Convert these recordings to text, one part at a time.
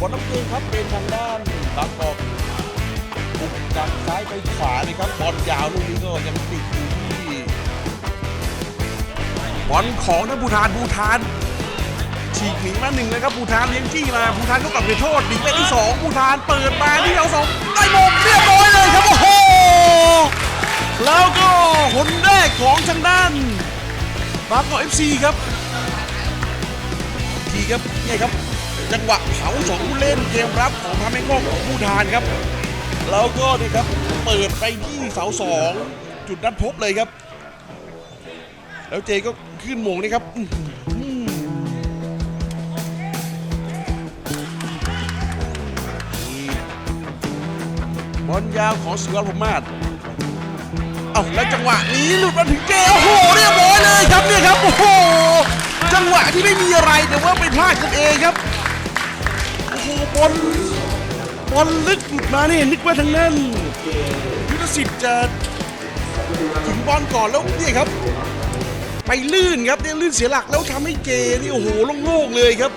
บอลน้ำเกลือครับเป็นทางด้านบางกอกปุกจากซ้ายไปขวาเลยครับบอลยาวลูกนี้ก็ยังติดอยู่ที่บอลของนักบูทานบูทานฉีกหนีมาหนึ่งเลยครับบูทานเลี้ยงจี้มาบูทานก็กลับไปโทษหนีไปที่สองบูทานเปิดมาที่เอวสองได้มงเรียบร้อยเลยครับโอ้โหแล้วก็หนแรกของทางด้านบางกอกเอฟซีครับ ทีครับนี่ครับ จังหวะเผาสองผู้เล่นเกมรับของพาแมงกอกของผู้ทานครับ แล้วก็นี่ครับเปิดไปที่เสาสองจุดนัดพบเลยครับ แล้วเจก็ขึ้นโมงนี่ครับบอลยาวของสุวรรณพรหมาศเอาแล้วจังหวะนี้หลุดมาถึงเจโอ้โหเรียบร้อยเลยครับเนี่ยครับโอ้โหะที่ไม่มีอะไรแต่ว่าไปพลาดกันเองครับโอ้โหบอลบอลลึกหลุดมาเนี่ยนึกว่าทางนั้นยุทธศิษย์จะถึงบอลก่อนแล้วเนี่ยครับ ไปลื่นครับเนี่ยลื่นเสียหลักแล้วทำให้เจนี่โอ้โหโล่งๆเลยครับ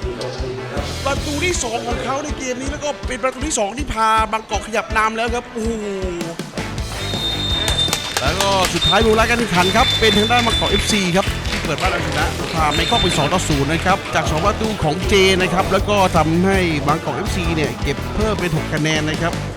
ประตูที่ 2 ของเขาในเกมนี้แล้วก็เป็นประตูที่ 2 ที่พาบางกอกขยับนำแล้วครับโอ้โหแล้วก็สุดท้ายรูรายการแข่งขันครับ เป็นทางด้านบางกอก FC ครับ เปิดบ้านเอาชนะพาไม่เข้าไป2ต่อ0นะครับจาก2ประตูของเจนะครับแล้วก็ทำให้บางกอก FC เนี่ยเก็บเพิ่มเป็น6คะแนนนะครับ